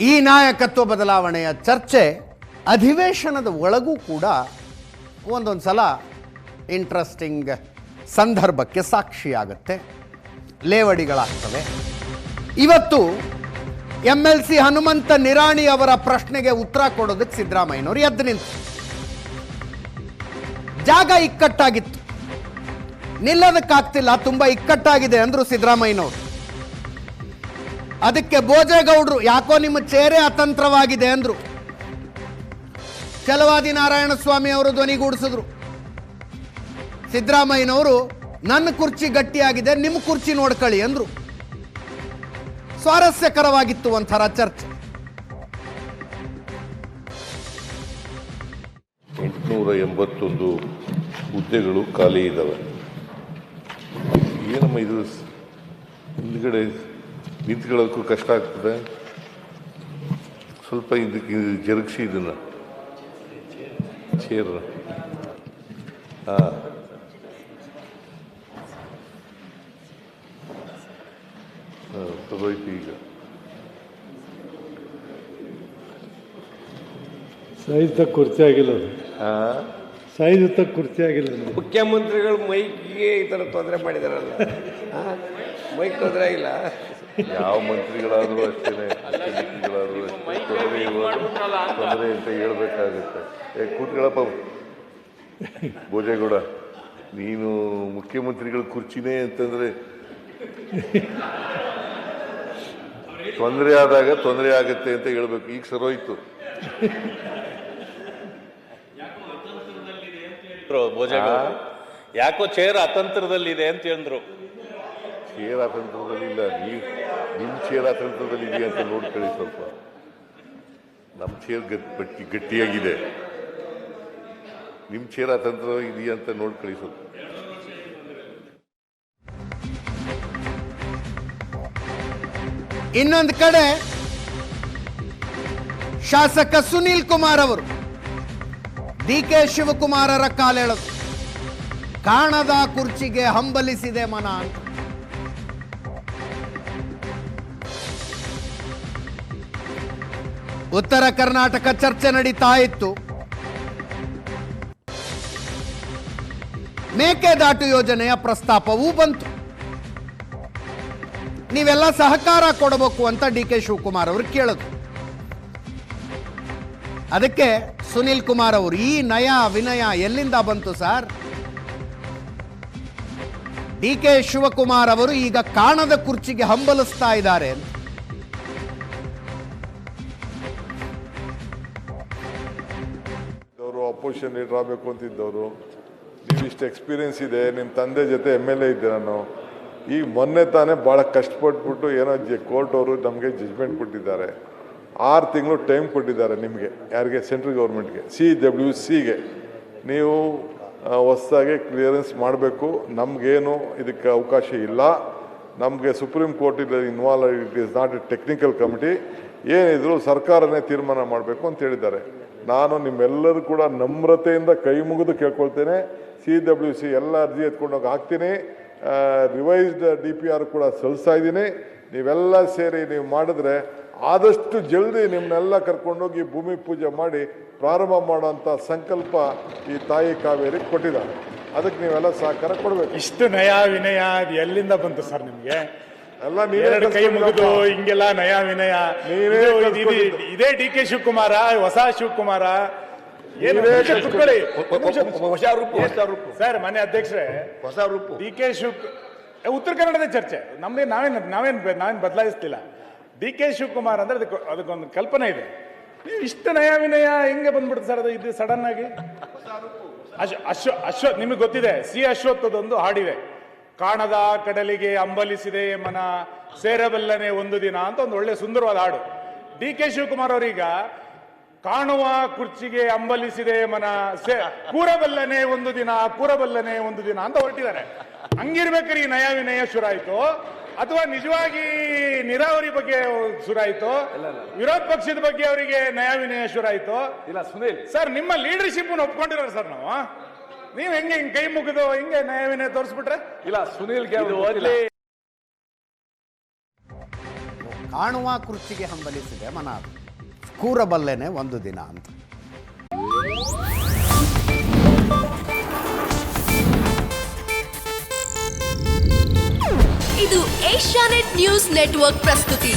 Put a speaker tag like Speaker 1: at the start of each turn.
Speaker 1: ಈ ನಾಯಕತ್ವ ಬದಲಾವಣೆಯ ಚರ್ಚೆ ಅಧಿವೇಶನದ ಒಳಗೂ ಕೂಡ ಒಂದೊಂದು ಸಲ ಇಂಟ್ರೆಸ್ಟಿಂಗ್ ಸಂದರ್ಭಕ್ಕೆ ಸಾಕ್ಷಿಯಾಗುತ್ತೆ. ಲೇವಡಿಗಳಾಗ್ತವೆ. ಇವತ್ತು M L C Hanumantha Nirani ಅವರ ಪ್ರಶ್ನೆಗೆ ಉತ್ತರ ಕೊಡೋದಕ್ಕೆ ಸಿದ್ದರಾಮಯ್ಯನವರು ಎದ್ದು ನಿಂತು. ಜಾಗ ಇಕ್ಕಟ್ಟಾಗಿತ್ತು. ನಿಲ್ಲೋದಕ್ಕಾಗ್ತಿಲ್ಲ, ತುಂಬ ಇಕ್ಕಟ್ಟಾಗಿದೆ ಅಂದರು ಸಿದ್ದರಾಮಯ್ಯನವರು. ಅದಕ್ಕೆ ಭೋಜೇಗೌಡರು ಯಾಕೋ ನಿಮ್ಮ ಚೇರೆ ಅತಂತ್ರವಾಗಿದೆ ಅಂದ್ರು. ಚಲವಾದಿ ನಾರಾಯಣ ಸ್ವಾಮಿ ಅವರು ಧ್ವನಿಗೂಡಿಸಿದ್ರು ಸಿದ್ದರಾಮಯ್ಯನವರು, ನನ್ನ ಕುರ್ಚಿ ಗಟ್ಟಿಯಾಗಿದೆ, ನಿಮ್ಮ ಕುರ್ಚಿ ನೋಡ್ಕೊಳ್ಳಿ ಅಂದ್ರು. ಸ್ವಾರಸ್ಯಕರವಾಗಿತ್ತು ಒಂಥರ ಚರ್ಚೆ.
Speaker 2: ಎಂಟುನೂರ ಎಂಬತ್ತೊಂದು ಹುದ್ದೆಗಳು ಖಾಲಿ ಇದ್ದಾವೆ ಏನಮ್ಮ ಇದು? ಹಿಂದ್ಗಡೆ ನಿಂತ್ಕೊಳ್ಳೋಕ್ಕೂ ಕಷ್ಟ ಆಗ್ತದೆ. ಸ್ವಲ್ಪ ಇದಕ್ಕೆ ಇದು ಜರುಗಿಸಿ ಇದನ್ನು. ಚೇರ್ ಹಾಂ. ಹಾಂ ತಗೋಯ್ತು ಈಗ.
Speaker 3: ಸೈಜ್ ತಕ್ಕ ಕುರ್ಚಿ ಆಗಿಲ್ಲ
Speaker 2: ಹಾಂ.
Speaker 3: ಸೈಜ್ ತಕ್ಕ ಕುರ್ಚಿ ಆಗಿಲ್ಲ.
Speaker 4: ಮುಖ್ಯಮಂತ್ರಿಗಳು ಮೈಕ್ಗೆ ಈ ಥರ ತೊಂದರೆ ಮಾಡಿದಾರಲ್ಲ. ಆ? ಮೈಕ್ ತೊಂದರೆ ಆಗಿಲ್ಲ
Speaker 2: ಯಾವ ಮಂತ್ರಿಗಳಾದರೂ ಅಷ್ಟೇ ಮಂತ್ರಿಗಳಾದರೂ ಅಷ್ಟೇ ತೊಂದರೆ ಇವಾಗ ತೊಂದರೆ ಅಂತ ಹೇಳ್ಬೇಕಾಗುತ್ತೆ. ಏ ಕೂತ್ಕೊಳ್ಳಪ್ಪ. ಭೋಜೇಗೌಡ ನೀನು ಮುಖ್ಯಮಂತ್ರಿಗಳ ಕುರ್ಚಿನೇ ಅಂತಂದರೆ ತೊಂದರೆ ಆದಾಗ ತೊಂದರೆ ಆಗುತ್ತೆ ಅಂತ ಹೇಳ್ಬೇಕು. ಈಗ ಸರೋಯ್ತು
Speaker 5: ಭೋಜೇಗೌಡರು ಯಾಕೋ ಚೇರ್ ಅತಂತ್ರದಲ್ಲಿದೆ ಅಂತ ಹೇಳಿದ್ರು.
Speaker 2: ಚೇರ್ ಅತಂತ್ರದಲ್ಲಿ ಇಲ್ಲ ನೀವು ನಿಮ್ಮ ಚೇರ್ ಇದೆಯಾ ಅಂತ ನೋಡ್ಕೊಳ್ಳಿ ಸ್ವಲ್ಪ ನಮ್ಮ ಚೇರ್ ಗಟ್ಟಿ ಗಟ್ಟಿಯಾಗಿದೆ. ನಿಮ್ಮ ಚೇರ್ ತಂತ್ರ ಇದೆಯಾ ಅಂತ ನೋಡ್ಕೊಳ್ಳಿ ಸ್ವಲ್ಪ.
Speaker 1: ಇನ್ನೊಂದು ಕಡೆ ಶಾಸಕ ಸುನೀಲ್ ಕುಮಾರ್ ಅವರು ಡಿ ಕೆ ಶಿವಕುಮಾರರ ಕಾಲೆಳೆದು, ಕಾಣದ ಕುರ್ಚಿಗೆ ಹಂಬಲಿಸಿದೆ ಮನ ಅಂತ. ಉತ್ತರ ಕರ್ನಾಟಕ ಚರ್ಚೆ ನಡೀತಾ ಇತ್ತು ಮೇಕೆದಾಟು ಯೋಜನೆಯ ಪ್ರಸ್ತಾಪವೂ ಬಂತು. ನೀವೆಲ್ಲ ಸಹಕಾರ ಕೊಡಬೇಕು ಅಂತ ಡಿ ಕೆ ಶಿವಕುಮಾರ್ ಅವರು ಕೇಳಿದ್ರು. ಅದಕ್ಕೆ ಸುನಿಲ್ ಕುಮಾರ್ ಅವರು, ಈ ನಯ ವಿನಯ ಎಲ್ಲಿಂದ ಬಂತು ಸರ್? ಡಿ ಕೆ ಶಿವಕುಮಾರ್ ಅವರು ಈಗ ಕಾಣದ ಕುರ್ಚಿಗೆ ಹಂಬಲಿಸ್ತಾ ಇದ್ದಾರೆ
Speaker 6: ಅವರು ಅಪೋಸಿಷನ್ ಲೀಡರ್ ಆಗಬೇಕು ಅಂತಿದ್ದವರು, ನೀವು ಇಷ್ಟು ಎಕ್ಸ್ಪೀರಿಯನ್ಸ್ ಇದೆ ನಿಮ್ಮ ತಂದೆ ಜೊತೆ ಎಂ ಎಲ್ ಎ ಇದ್ದೆ ನಾನು, ಈಗ ಮೊನ್ನೆ ತಾನೇ ಭಾಳ ಕಷ್ಟಪಟ್ಬಿಟ್ಟು ಏನೋ ಜೆ ಕೋರ್ಟ್ ಅವರು ನಮಗೆ ಜಜ್ಮೆಂಟ್ ಕೊಟ್ಟಿದ್ದಾರೆ. ಆರು ತಿಂಗಳು ಟೈಮ್ ಕೊಟ್ಟಿದ್ದಾರೆ ನಿಮಗೆ, ಯಾರಿಗೆ? ಸೆಂಟ್ರಲ್ ಗೌರ್ಮೆಂಟ್ಗೆ ಸಿ ಡಬ್ಲ್ಯೂ ಸಿಗೆ ನೀವು ಹೊಸದಾಗಿ ಕ್ಲಿಯರೆನ್ಸ್ ಮಾಡಬೇಕು, ನಮಗೇನು ಇದಕ್ಕೆ ಅವಕಾಶ ಇಲ್ಲ. ನಮಗೆ ಸುಪ್ರೀಂ ಕೋರ್ಟ್ ಇಲ್ಲ involve it is not a technical committee ಏನಿದ್ರು ಸರ್ಕಾರನೇ ತೀರ್ಮಾನ ಮಾಡಬೇಕು ಅಂತ ಹೇಳಿದ್ದಾರೆ. ನಾನು ನಿಮ್ಮೆಲ್ಲರೂ ಕೂಡ ನಮ್ರತೆಯಿಂದ ಕೈ ಮುಗಿದು ಕೇಳ್ಕೊಳ್ತೇನೆ. ಸಿ ಡಬ್ಲ್ಯೂ ಸಿ ಎಲ್ಲ ಅರ್ಜಿ ಎತ್ಕೊಂಡೋಗಿ ಹಾಕ್ತೀನಿ. ರಿವೈಸ್ಡ್ ಡಿ ಪಿ ಆರ್ ಕೂಡ ಸಲ್ಲಿಸ್ತಾ ಇದ್ದೀನಿ. ನೀವೆಲ್ಲ ಸೇರಿ ನೀವು ಮಾಡಿದ್ರೆ ಆದಷ್ಟು ಜಲ್ದಿ ನಿಮ್ಮನ್ನೆಲ್ಲ ಕರ್ಕೊಂಡೋಗಿ ಭೂಮಿ ಪೂಜೆ ಮಾಡಿ ಪ್ರಾರಂಭ ಮಾಡೋಂಥ ಸಂಕಲ್ಪ ಈ ತಾಯಿ ಕಾವೇರಿ ಕೊಟ್ಟಿದ್ದಾರೆ. ಅದಕ್ಕೆ ನೀವೆಲ್ಲ ಸಹಕಾರ ಕೊಡಬೇಕು.
Speaker 7: ಇಷ್ಟು ನಯ ವಿನಯ ಅದು ಎಲ್ಲಿಂದ ಬಂತು ಸರ್ ನಿಮ್ಗೆ?
Speaker 6: ಎಲ್ಲ ನೀವೇ
Speaker 7: ಎರಡು ಕೈ ಮುಗಿದು. ಹಿಂಗೆಲ್ಲ ನಯ ವಿನಯ.
Speaker 6: ನೀವೇ
Speaker 7: ಇದು- ಡಿ ಕೆ ಶಿವಕುಮಾರ ಹೊಸ ಶಿವಕುಮಾರ.
Speaker 4: ಹೊಸ ರೂಪು ಹೊಸ ರೂಪು.
Speaker 7: ಸರ್ ಮನೆ ಅಧ್ಯಕ್ಷರೇ
Speaker 4: ಹೊಸ ರೂಪು.
Speaker 7: ಡಿ ಕೆ ಶಿವ ಉತ್ತರ ಕನ್ನಡದ ಚರ್ಚೆ. ನಮ್ದೇ ನಾವೇನು ನಾವೇನ್ ನಾವೇನು ನಾವೇನ್ ಬದಲಾಯಿಸ್ತಿಲ್ಲ. ಡಿ ಕೆ ಶಿವಕುಮಾರ್ ಅಂದ್ರೆ ಅದಕ್ಕೆ ಅದಕ್ಕೊಂದು ಕಲ್ಪನೆ ಇದೆ. ನೀವು ಇಷ್ಟು ನಯ ವಿನಯ ಹೆಂಗೆ ಬಂದ್ಬಿಡ್ತು ಸರ್ ಅದು ಇದು ಸಡನ್ ಆಗಿ ಅಶ್ವ ಅಶ್ವ ಅಶ್ವ ನಿಮಗೆ ಗೊತ್ತಿದೆ ಸಿ ಅಶ್ವತ್ಥದೊಂದು ಹಾಡಿದೆ. ಕಾಣದ ಕಡಲಿಗೆ ಅಂಬಲಿಸಿದೆ ಮನ ಸೇರಬಲ್ಲನೆ ಒಂದು ದಿನ ಅಂತ ಒಂದು ಒಳ್ಳೆ ಸುಂದರವಾದ ಹಾಡು. ಡಿ ಕೆ ಶಿವಕುಮಾರ್ ಅವರೀಗ ಕಾಣುವ ಕುರ್ಚಿಗೆ ಅಂಬಲಿಸಿದೆ ಮನ ಸೇ ಕೂರಬಲ್ಲನೆ ಒಂದು ದಿನ ಕೂರಬಲ್ಲನೆ ಒಂದು ದಿನ ಅಂತ ಹೊರಟಿದ್ದಾರೆ. ಹಂಗಿರ್ಬೇಕ್ರಿ ಈ ನಯ ವಿನಯ ಶುರಾಯ್ತು. ಅಥವಾ ನಿಜವಾಗಿ ನೀರಾವರಿ ಬಗ್ಗೆ ಶುರಾಯ್ತು. ವಿರೋಧ ಪಕ್ಷದ ಬಗ್ಗೆ ಅವರಿಗೆ ನಯ ವಿನಯ ಶುರಾಯ್ತು.
Speaker 4: ಇಲ್ಲ ಸುನೀಲ್.
Speaker 7: ಸರ್ ನಿಮ್ಮ ಲೀಡರ್ಶಿಪ್ ಒಪ್ಕೊಂಡಿರೋ ಸರ್ ನಾವು. ನೀವ್ ಹೆಂಗೆ ಹಿಂಗ್ ಕೈ ಮುಗಿದು ಹಿಂಗೆ ನಯವಿನ ತೋರಿಸ್ಬಿಟ್ರೆ?
Speaker 4: ಇಲ್ಲ
Speaker 5: ಸುನೀಲ್
Speaker 1: ಕಾಣುವ ಕುರ್ಚಿಗೆ ಹಂಬಲಿಸಿದೆ ಮನ ಕೂರಬಲ್ಲೆನೆ ಒಂದು ದಿನ ಅಂತ.
Speaker 8: ಇದು ಏಷ್ಯಾನೆಟ್ ನ್ಯೂಸ್ ನೆಟ್ವರ್ಕ್ ಪ್ರಸ್ತುತಿ.